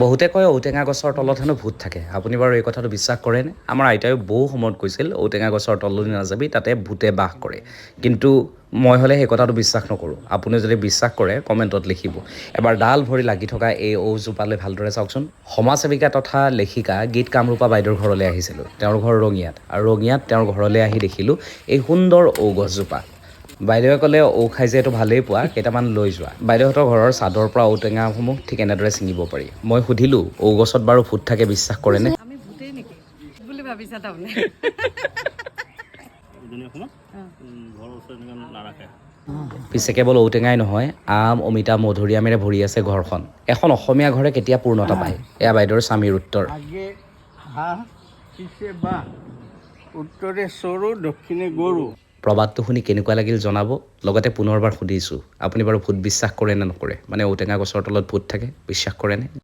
বহুতে কয় ঔটেঙা গছৰ তলত হেনো ভূত থাকে। আপুনি বাৰু এই কথাটো বিশ্বাস কৰেনে? আমাৰ আইতাই বহু সময়ত কৈছিল ঔটেঙা গছৰ তললৈ নাযাবি তাতে ভূতে বাস কৰে। কিন্তু মই হ'লে সেই কথাটো বিশ্বাস নকৰোঁ। আপুনি যদি বিশ্বাস কৰে কমেণ্টত লিখিব। এবাৰ ডাল ভৰি লাগি থকা এই ঔজোপালৈ ভালদৰে চাওকচোন। সমাজসেৱিকা তথা লেখিকা গীত কামৰূপা বাইদেউৰ ঘৰলৈ আহিছিলোঁ। তেওঁৰ ঘৰ ৰঙিয়াত। আৰু ৰঙিয়াত তেওঁৰ ঘৰলৈ আহি দেখিলোঁ এই সুন্দৰ ঔ গছজোপা বাইদেৱে ক'লে ঔ খাই যে এইটো ভালেই পোৱা কেইটামান লৈ যোৱা। বাইদেউহঁতৰ ঘৰৰ চাদৰ পৰা ঔটেঙাসমূহ ঠিক এনেদৰে ছিঙিব পাৰি। মই সুধিলোঁ ঔ গছত বাৰু ভূত থাকে বিশ্বাস কৰেনে পিছে কেৱল ঔটেঙাই নহয় আম অমিতা মধুৰিআমেৰে ভৰি আছে ঘৰখন। এখন অসমীয়া ঘৰে কেতিয়া পূৰ্ণতা পায়? এয়া বাইদেউৰ স্বামীৰ উত্তৰ। উত্তৰে চৰু দক্ষিণে গৰু। প্ৰবাদটো শুনি কেনেকুৱা লাগিল জনাব? লগতে পুনৰবাৰ সুধিছোঁ, আপুনি বাৰু ভূত বিশ্বাস কৰে নে নকৰে? মানে ঔটেঙা গছৰ তলত ভূত থাকে, বিশ্বাস কৰেনে?